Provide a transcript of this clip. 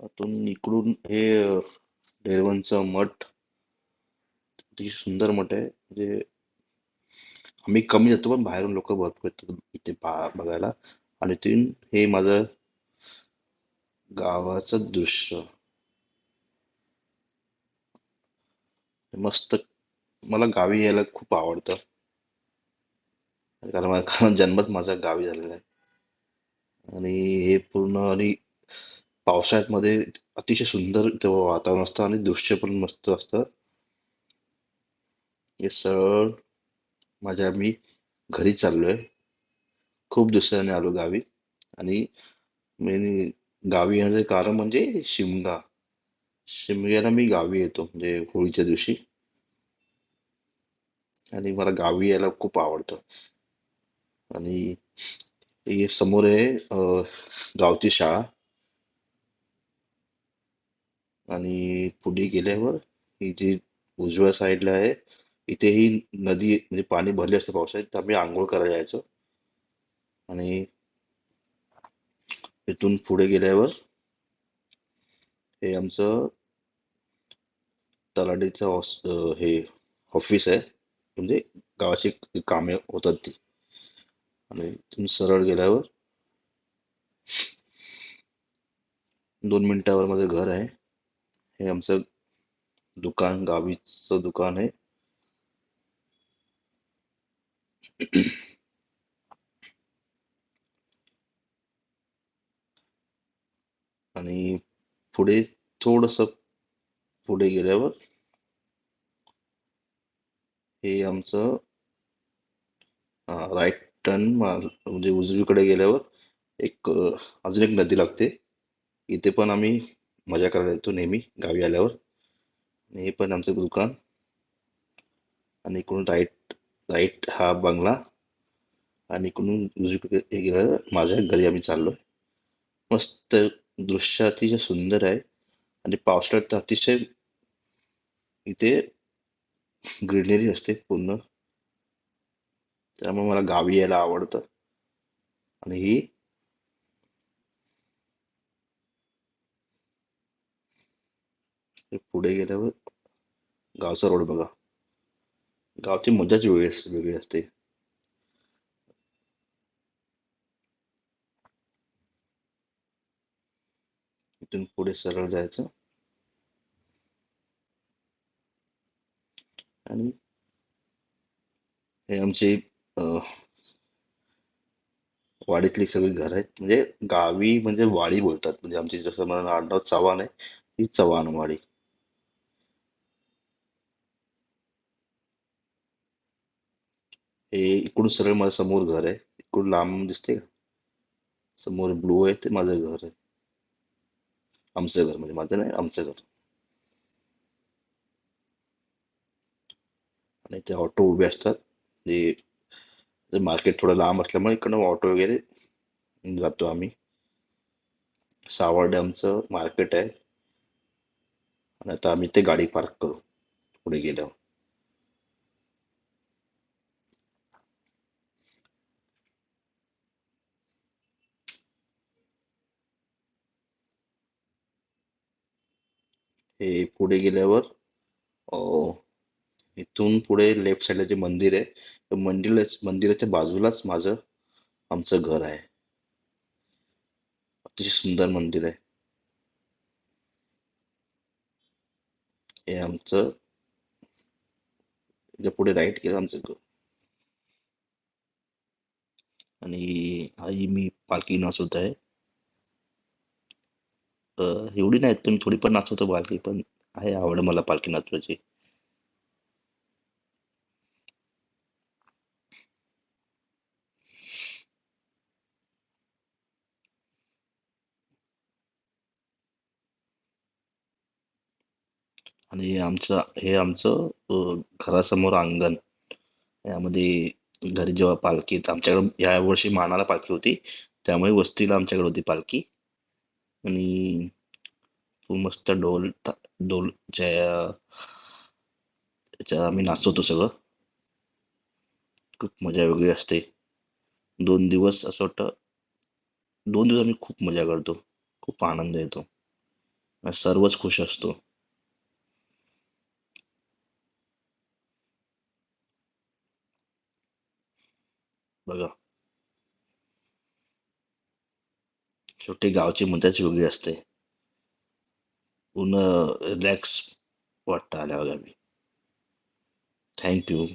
आतून इकडून हे डेरवनचं मठ अतिशय सुंदर मठ आहे. म्हणजे आम्ही कमी जातो पण बाहेरून लोक भरपूर येतात इथे बघायला. आणि तिथून हे माझं गावाचं दृश्य. मस्त मला गावी यायला खूप आवडतं. कारण माझा जन्मच माझा गावी झालेला आहे. आणि हे पूर्ण आणि पावसाळ्यात मध्ये अतिशय सुंदर तेव्हा वातावरण असतं आणि दृश्य पण मस्त असतं. हे सरळ माझ्या मी घरी चाललोय. खूप दिवसांनी आलो गावी आणि मी गावी येण्याचं कारण म्हणजे शिमगा. शिमग्याला मी गावी येतो म्हणजे होळीच्या दिवशी. आणि मला गावी यायला खूप आवडतं. आणि हे समोर आहे अ, गावची शाळा. आणि पुढे गेल्यावर ही जी उजव्या साईडला आहे इथे ही नदी म्हणजे पाणी भरले असतं पावसाळ्यात तर आम्ही आंघोळ करायला जायचो आणि इथून पुढे गेल्यावर हे आमचं तलाठीचं ऑस- हे ऑफिस आहे. म्हणजे गावाची कामे होतात ती. आणि इथून सरळ गेल्यावर दोन मिनिटावर माझं घर आहे. हे आमचं दुकान गावीच दुकान आहे. आणि पुढे थोडस पुढे गेल्यावर हे आमचं राईट टर्न म्हणजे उजवीकडे गेल्यावर एक अजून एक नदी लागते. इथे पण आम्ही मजा करायला येतो नेहमी गावी आल्यावर. आणि हे पण आमचं दुकान. आणि इकडून राईट राईट हा बंगला. आणि इकडून उजवीकडे हे गेलं माझ्या घरी आम्ही चाललोय. मस्त दृश्य अतिशय सुंदर आहे. आणि पावसाळ्यात तर अतिशय इथे ग्रीनरी असते पूर्ण. त्यामुळे मला गावी यायला आवडतं. आणि ही पुढे गेल्यावर गावचा रोड बघा. गावची मजाच वेगळी वेगळी असते. इथून पुढे सरळ जायचं. आणि हे आमची वाडीतली सगळी घर आहेत. म्हणजे गावी म्हणजे वाडी बोलतात. म्हणजे आमची जसं मला आडनाव चव्हाण आहे ती चव्हाण वाडी. हे इकडून सरळ माझ्यासमोर घर आहे. इकडून लांब दिसते का? समोर ब्लू आहे ते माझं घर आहे. आमचं घर म्हणजे माझं नाही आमचं घर. आणि ते ऑटो उभे असतात. जे मार्केट थोडं लांब असल्यामुळे इकडनं ऑटो वगैरे जातो आम्ही. सावर्डे आमचं मार्केट आहे. आणि आता आम्ही ते गाडी पार्क करू. पुढे गेल्यावर. हे पुढे गेल्यावर इथून पुढे लेफ्ट साईडला जे मंदिर आहे त्या मंदिर मंदिराच्या बाजूलाच माझं आमचं घर आहे. अतिशय सुंदर मंदिर आहे. हे आमचं पुढे राईट गेलं आमचं घर. आणि आई मी पालखी नाचवत आहे. एवढी नाही पण थोडी पण नाचवतो पालखी पण आहे आवड मला पालखी नाचवायची. आणि आमचं हे आमचं घरासमोर अंगण. यामध्ये घरी जेव्हा पालखी येते आमच्याकडे या वर्षी मानाला पालखी होती त्यामुळे वस्तीला आमच्याकडे होती पालखी. आणि मस्त ढोल ढोलच्या त्याच्या आम्ही नाचवतो सगळं. खूप मजा वेगळी असते. दोन दिवस असं वाटतं दोन दिवस आम्ही खूप मजा करतो. खूप आनंद येतो. सर्वच खुश असतो. बघा. शेवटी गावची मजाच वेगळी असते. पूर्ण रिलॅक्स वाटतं आल्यावर गावी थँक्यू